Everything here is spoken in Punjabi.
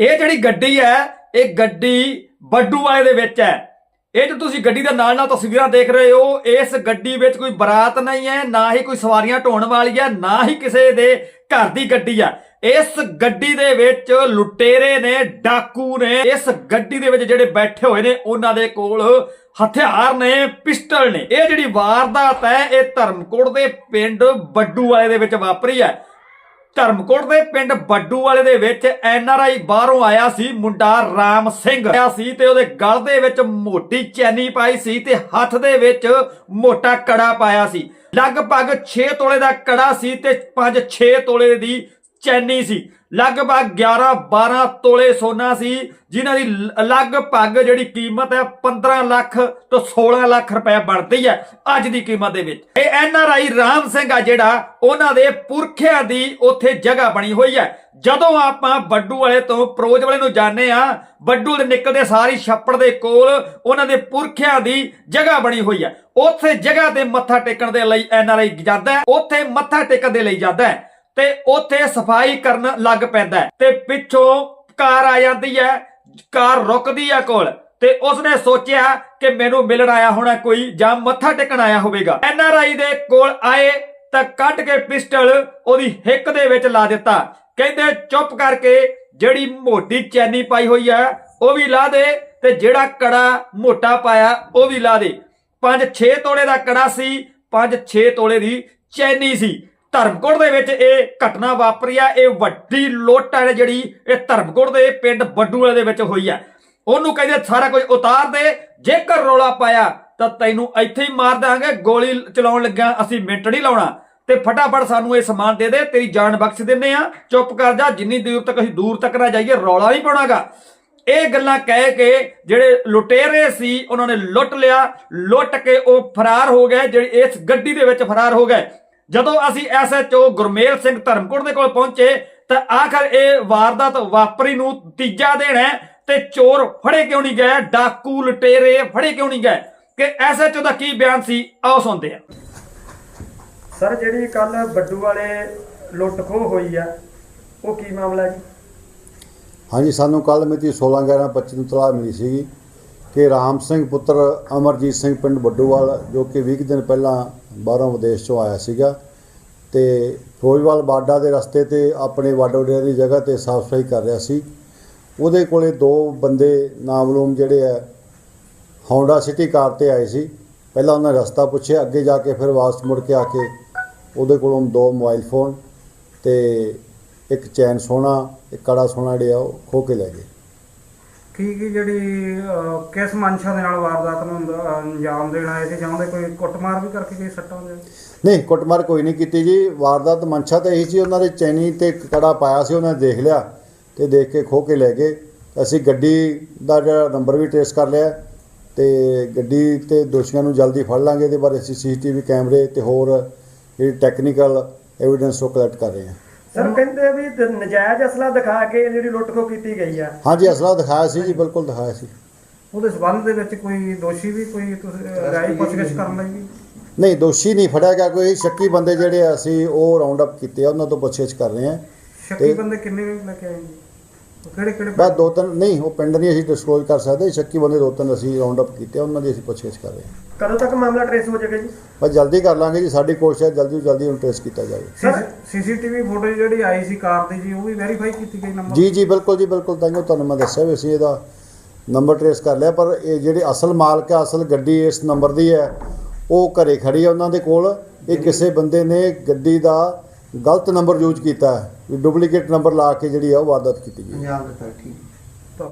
ਇਹ ਜਿਹੜੀ ਗੱਡੀ ਹੈ, ਇਹ ਗੱਡੀ ਬੱਡੂਆਏ ਦੇ ਵਿੱਚ ਹੈ। ਇਹ ਜੋ ਤੁਸੀਂ ਗੱਡੀ ਦੇ ਨਾਲ ਨਾਲ ਤਸਵੀਰਾਂ ਦੇਖ ਰਹੇ ਹੋ, ਇਸ ਗੱਡੀ ਵਿੱਚ ਕੋਈ ਬਰਾਤ ਨਹੀਂ ਹੈ, ਨਾ ਹੀ ਕੋਈ ਸਵਾਰੀਆਂ ਢੋਣ ਵਾਲੀ ਹੈ, ਨਾ ਹੀ ਕਿਸੇ ਦੇ ਘਰ ਦੀ ਗੱਡੀ ਹੈ। ਇਸ ਗੱਡੀ ਦੇ ਵਿੱਚ ਲੁਟੇਰੇ ਨੇ, ਡਾਕੂ ਨੇ, ਇਸ ਗੱਡੀ ਦੇ ਵਿੱਚ ਜਿਹੜੇ ਬੈਠੇ ਹੋਏ ਨੇ, ਉਹਨਾਂ ਦੇ ਕੋਲ ਹਥਿਆਰ ਨੇ, ਪਿਸਟਲ ਨੇ। ਇਹ ਜਿਹੜੀ ਵਾਰਦਾਤ ਹੈ, ਇਹ ਧਰਮਕੋਟ ਦੇ ਪਿੰਡ ਬੱਡੂਆਏ ਦੇ ਵਿੱਚ ਵਾਪਰੀ ਹੈ। ਧਰਮਕੋਟ ਦੇ ਪਿੰਡ ਬੱਡੂ ਵਾਲੇ ਦੇ ਵਿੱਚ ਐਨ ਆਰ ਆਈ ਬਾਹਰੋਂ ਆਇਆ ਸੀ ਮੁੰਡਾ ਰਾਮ ਸਿੰਘ। ਆਇਆ ਸੀ ਤੇ ਉਹਦੇ ਗਲ ਦੇ ਵਿੱਚ ਮੋਟੀ ਚੈਨੀ ਪਾਈ ਸੀ ਤੇ ਹੱਥ ਦੇ ਵਿੱਚ ਮੋਟਾ ਕੜਾ ਪਾਇਆ ਸੀ। ਲਗਭਗ 6 ਤੋਲੇ ਦਾ ਕੜਾ ਸੀ ਤੇ 5-6 ਤੋਲੇ ਦੀ ਚੈਨੀ ਸੀ। ਲਗਭਗ 11-12 ਤੋਲੇ ਸੋਨਾ ਸੀ, ਜਿਨ੍ਹਾਂ ਦੀ ਲਗਭਗ ਜਿਹੜੀ ਕੀਮਤ ਹੈ 15 ਲੱਖ ਤੋਂ 16 ਲੱਖ ਰੁਪਏ ਬਣਦੀ ਹੈ ਅੱਜ ਦੀ ਕੀਮਤ ਦੇ ਵਿੱਚ। ਇਹ N R I Ram Singh ਆ ਜਿਹੜਾ, ਉਹਨਾਂ ਦੇ ਪੁਰਖਿਆਂ ਦੀ ਉੱਥੇ ਜਗ੍ਹਾ ਬਣੀ ਹੋਈ ਹੈ। ਜਦੋਂ ਆਪਾਂ ਬੱਡੂ ਵਾਲੇ ਤੋਂ ਪ੍ਰੋਜ ਵਾਲੇ ਨੂੰ ਜਾਣੇ ਆ ਬੱਡੂ ਦੇ ਨਿਕਲਦੇ ਸਾਰੀ ਛੱਪੜ ਦੇ ਕੋਲ ਉਹਨਾਂ ਦੇ ਪੁਰਖਿਆਂ ਦੀ ਜਗ੍ਹਾ ਬਣੀ ਹੋਈ ਹੈ। ਉੱਥੇ ਜਗ੍ਹਾ ਤੇ ਮੱਥਾ ਟੇਕਣ ਦੇ ਲਈ ਐਨ ਆਰ ਆਈ ਜਾਂਦਾ ਹੈ, ਉੱਥੇ ਮੱਥਾ ਟੇਕਣ ਦੇ ਲਈ ਜਾਂਦਾ ਹੈ। ਤੇ ਉੱਥੇ ਸਫ਼ਾਈ ਕਰਨ ਲੱਗ ਪੈਂਦਾ ਤੇ ਪਿੱਛੋਂ ਕਾਰ ਆ ਜਾਂਦੀ ਹੈ, ਕਾਰ ਰੁਕਦੀ ਹੈ ਕੋਲ। ਤੇ ਉਸਨੇ ਸੋਚਿਆ ਕਿ ਮੈਨੂੰ ਮਿਲਣ ਆਇਆ ਹੋਣਾ ਕੋਈ ਜਾਂ ਮੱਥਾ ਟੇਕਣ ਆਇਆ ਹੋਵੇਗਾ। ਐਨ ਆਰ ਆਈ ਦੇ ਕੋਲ ਆਏ ਤਾਂ ਕੱਢ ਕੇ ਪਿਸਟਲ ਉਹਦੀ ਹਿੱਕ ਦੇ ਵਿੱਚ ਲਾ ਦਿੱਤਾ। ਕਹਿੰਦੇ, ਚੁੱਪ ਕਰਕੇ ਜਿਹੜੀ ਮੋਟੀ ਚੈਨੀ ਪਾਈ ਹੋਈ ਹੈ ਉਹ ਵੀ ਲਾ ਦੇ ਤੇ ਜਿਹੜਾ ਕੜਾ ਮੋਟਾ ਪਾਇਆ, ਉਹ ਵੀ ਲਾ ਦੇ। 5-6 ਤੋਲੇ ਦਾ ਕੜਾ ਸੀ 5-6 ਤੋਲੇ ਦੀ ਚੈਨੀ ਸੀ। ਧਰਮਕੋਟ ਦੇ ਵਿੱਚ ਇਹ ਘਟਨਾ ਵਾਪਰੀ ਆ, ਇਹ ਵੱਡੀ ਲੁੱਟ ਹੈ ਜਿਹੜੀ ਇਹ ਧਰਮਕੋਟ ਦੇ ਪਿੰਡ ਬੱਡੂ ਦੇ ਵਿੱਚ ਹੋਈ ਆ। ਉਹਨੂੰ ਕਹਿੰਦੇ ਸਾਰਾ ਕੁਝ ਉਤਾਰ ਦੇ, ਜੇਕਰ ਰੋਲਾ ਪਾਇਆ ਤਾਂ ਤੈਨੂੰ ਇੱਥੇ ਹੀ ਮਾਰ ਦਾਂਗੇ ਗੋਲੀ ਚਲਾਉਣ ਲੱਗਿਆ ਅਸੀਂ ਮਿੰਟ ਨਹੀਂ ਲਾਉਣਾ। ਤੇ ਫਟਾਫਟ ਸਾਨੂੰ ਇਹ ਸਮਾਨ ਦੇ ਦੇ, ਤੇਰੀ ਜਾਨ ਬਖਸ਼ ਦਿੰਨੇ ਆ। ਚੁੱਪ ਕਰ ਜਾ, ਜਿੰਨੀ ਦੂਰ ਤੱਕ ਅਸੀਂ ਦੂਰ ਤੱਕ ਨਾ ਜਾਈਏ, ਰੌਲਾ ਨਹੀਂ ਪਾਉਣਾਗਾ। ਇਹ ਗੱਲਾਂ ਕਹਿ ਕੇ ਜਿਹੜੇ ਲੁਟੇਰੇ ਸੀ, ਉਹਨਾਂ ਨੇ ਲੁੱਟ ਲਿਆ। ਲੁੱਟ ਕੇ ਉਹ ਫਰਾਰ ਹੋ ਗਏ, ਜਿਹੜੀ ਇਸ ਗੱਡੀ ਦੇ ਵਿੱਚ ਫਰਾਰ ਹੋ ਗਏ। ਜਦੋਂ ਅਸੀਂ ਐਸਐਚਓ ਗੁਰਮੇਲ ਸਿੰਘ ਧਰਮਕੋਟ ਦੇ ਕੋਲ ਪਹੁੰਚੇ ਤਾਂ ਆਖਰ ਇਹ ਵਾਰਦਾਤ ਵਾਪਰੀ ਨੂੰ ਤੀਜਾ ਦਿਨ ਹੈ ਤੇ ਚੋਰ ਫੜੇ ਕਿਉਂ ਨਹੀਂ ਗਏ? ਡਾਕੂ ਲੁਟੇਰੇ ਫੜੇ ਕਿਉਂ ਨਹੀਂ ਗਏ? ਕਿ ਐਸਐਚਓ ਦਾ ਕੀ ਬਿਆਨ ਸੀ? ਆਓ ਸੁਣਦੇ ਹਾਂ। ਸਰ ਜਿਹੜੀ ਕੱਲ ਬੱਡੂ ਵਾਲੇ ਲੁੱਟ ਖੋਹ ਹੋਈ ਆ ਉਹ ਕੀ ਮਾਮਲਾ ਜੀ? ਹਾਂਜੀ ਸਾਨੂੰ ਕੱਲ ਮਿਤੀ 16 11 25 ਨੂੰ ਤਲਾਹ ਮਿਲੀ ਸੀ ਕਿ ਰਾਮ ਸਿੰਘ ਪੁੱਤਰ ਅਮਰਜੀਤ ਸਿੰਘ ਪਿੰਡ ਬੱਡੂਵਾਲ ਜੋ ਕਿ 20 ਕੁ ਦਿਨ ਪਹਿਲਾਂ ਬਾਹਰੋਂ ਵਿਦੇਸ਼ ਚੋਂ ਆਇਆ ਸੀਗਾ ਤੇ ਫਿਰੋਜ਼ਵਾਲ ਬਾਡਾ ਦੇ ਰਸਤੇ ਤੇ ਆਪਣੇ ਵਾਡੋ ਡੇਰੇ ਦੀ ਜਗ੍ਹਾ ਤੇ ਸਾਫ਼ ਸਫ਼ਾਈ ਕਰ ਰਿਹਾ ਸੀ। ਉਹਦੇ ਕੋਲੇ ਦੋ ਬੰਦੇ ਨਾਮਲੂਮ ਜਿਹੜੇ ਆ, ਹੌਂਡਾ ਸਿਟੀ ਕਾਰ ਤੇ ਆਏ ਸੀ। ਪਹਿਲਾਂ ਉਹਨਾਂ ਨੇ ਰਸਤਾ ਪੁੱਛਿਆ, ਅੱਗੇ ਜਾ ਕੇ ਫਿਰ ਵਾਪਸ ਮੁੜ ਕੇ ਆ ਕੇ ਉਹਦੇ ਕੋਲੋਂ ਦੋ ਮੋਬਾਈਲ ਫੋਨ ਤੇ ਇੱਕ ਚੈਨ ਸੋਨਾ, ਇੱਕ ਕੜਾ ਸੋਨਾ ਜਿਹੜਾ ਉਹ ਖੋ ਕੇ ਲੈ ਗਏ। ਕੀ ਕੀ ਜਿਹੜੀ ਅਹ, ਕਿਸ ਮਨਸ਼ਾ ਦੇ ਨਾਲ ਵਾਰਦਾਤ ਨੂੰ ਅੰਦ- ਅੰਜਾਮ ਦੇਣ ਆਏ ਸੀ ਜਾਂ ਉਹਦੇ ਕੋਈ ਕੁੱਟਮਾਰ ਵੀ ਕਰਕੇ ਕੋਈ ਸੱਟਾਂ ਦੇ ਨਹੀਂ ਕੁੱਟਮਾਰ ਕੋਈ ਨਹੀਂ ਕੀਤੀ ਜੀ। ਵਾਰਦਾਤ ਮਨਸ਼ਾ ਤਾਂ ਇਹੀ ਸੀ। ਉਹਨਾਂ ਦੇ ਚੈਨੀ ਤੇ ਇੱਕ ਕੜਾ ਪਾਇਆ ਸੀ। ਉਹਨਾਂ ਨੇ ਦੇਖ ਲਿਆ ਤੇ ਦੇਖ ਕੇ ਖੋ ਕੇ ਲੈ ਗਏ। ਅਸੀਂ ਗੱਡੀ ਦਾ ਜਿਹੜਾ ਨੰਬਰ ਵੀ ਟ੍ਰੇਸ ਕਰ ਲਿਆ ਤੇ ਗੱਡੀ ਤੇ ਦੋਸ਼ੀਆਂ ਨੂੰ ਜਲਦੀ ਫੜ ਲਾਂਗੇ। ਇਹਦੇ ਬਾਰੇ ਅਸੀਂ ਸੀਸੀਟੀਵੀ ਕੈਮਰੇ ਤੇ ਹੋਰ ਜਿਹੜੀ ਟੈਕਨੀਕਲ ਐਵੀਡੈਂਸ ਉਹ ਕਲੈਕਟ ਕਰ ਰਹੇ ਹਾਂ। ਸਰ। ਕਹਿੰਦੇ ਵੀ ਦ- ਨਜਾਇਜ਼ ਅਸਲਾ ਦਿਖਾ ਕੇ ਜਿਹੜੀ ਲੁੱਟ ਖੋਹ ਕੀਤੀ ਗਈ ਆ। ਹਾਂਜੀ ਅਸਲਾ ਦਿਖਾਇਆ ਸੀ ਜੀ ਬਿਲਕੁਲ ਦਿਖਾਇਆ ਸੀ। ਉਹਦੇ ਸਬੰਧ ਦੇ ਵਿੱਚ ਕੋਈ ਦੋਸ਼ੀ ਵੀ ਕੋਈ ਤੁਸੀਂ ਰਾਈ ਪੁੱਛਗਿੱਛ ਕਰਨ ਲਈ ਵੀ? ਨਹੀਂ ਦੋਸ਼ੀ ਨਹੀਂ ਫੜਿਆ ਗਿਆ ਕੋਈ ਸ਼ੱਕੀ ਬੰਦੇ ਜਿਹੜੇ ਆ ਅਸੀਂ ਉਹ ਰਾਉਂਡ ਅਪ ਕੀਤੇ ਆ ਉਹਨਾਂ ਤੋਂ ਪੁੱਛਗਿੱਛ ਕਰ ਰਹੇ ਹਾਂ ਸ਼ੱਕੀ ਤੇ- ਬੰਦੇ ਕਿੰਨੇ ਲੈ ਕੇ ਆਏ ਜੀ? ਕਿਹੜੇ ਕਿਹੜੇ ਬਸ ਦੋ ਤਿੰਨ ਨਹੀਂ ਉਹ ਪਿੰਡ ਨਹੀਂ ਅਸੀਂ ਡਿਸਕਲੋਜ਼ ਕਰ ਸਕਦੇ। ਸ਼ੱਕੀ ਬੰਦੇ ਦੋ ਤਿੰਨ ਅਸੀਂ ਰਾਉਂਡ ਅਪ ਕੀਤੇ ਉਹਨਾਂ ਦੀ ਅਸੀਂ ਪੁੱਛਗਿੱਛ ਕਰ ਰਹੇ ਹਾਂ। ਕਦੋਂ ਤੱਕ ਮਾਮਲਾ ਟ੍ਰੇਸ ਹੋ ਜਾਏਗਾ ਜੀ? ਬਸ ਜਲਦੀ ਕਰ ਲਾਂਗੇ ਜੀ ਸਾਡੀ ਕੋਸ਼ਿਸ਼ ਹੈ ਜਲਦੀ ਤੋਂ ਜਲਦੀ ਉਹਨੂੰ ਟ੍ਰੇਸ ਕੀਤਾ ਜਾਵੇ। ਸਰ- ਸੀਸੀਟੀਵੀ ਫੋਟੋ ਜਿਹੜੀ ਆਈ ਸੀ ਕਾਰ ਦੀ ਜੀ ਉਹ ਵੀ ਵੈਰੀਫਾਈ ਕੀਤੀ ਗਈ ਨੰਬਰ ਜੀ ਜੀ ਬਿਲਕੁਲ ਜੀ ਬਿਲਕੁਲ ਤਾਂ ਤੁਹਾਨੂੰ ਮੈਂ ਦੱਸਿਆ ਵੀ ਅਸੀਂ ਇਹਦਾ ਨੰਬਰ ਟ੍ਰੇਸ ਕਰ ਲਿਆ ਪਰ ਇਹ ਜਿਹੜੇ ਅਸਲ ਮਾਲਕ ਹੈ ਅਸਲ ਗੱਡੀ ਇਸ ਨੰਬਰ ਦੀ ਹੈ ਉਹ ਘਰੇ ਖੜੀ ਹੈ ਉਹਨਾਂ ਦੇ ਕੋਲ। ਇਹ ਕਿਸੇ ਬੰਦੇ ਨੇ ਗੱਡੀ ਦਾ ਗਲਤ ਨੰਬਰ ਯੂਜ਼ ਕੀਤਾ ਹੈ, ਵੀ ਡੁਪਲੀਕੇਟ ਨੰਬਰ ਲਾ ਕੇ ਜਿਹੜੀ ਆ ਉਹ ਵਾਰਦਾਤ ਕੀਤੀ ਗਈ। ਪੰਜਾਬ ਦਾ ਠੀਕ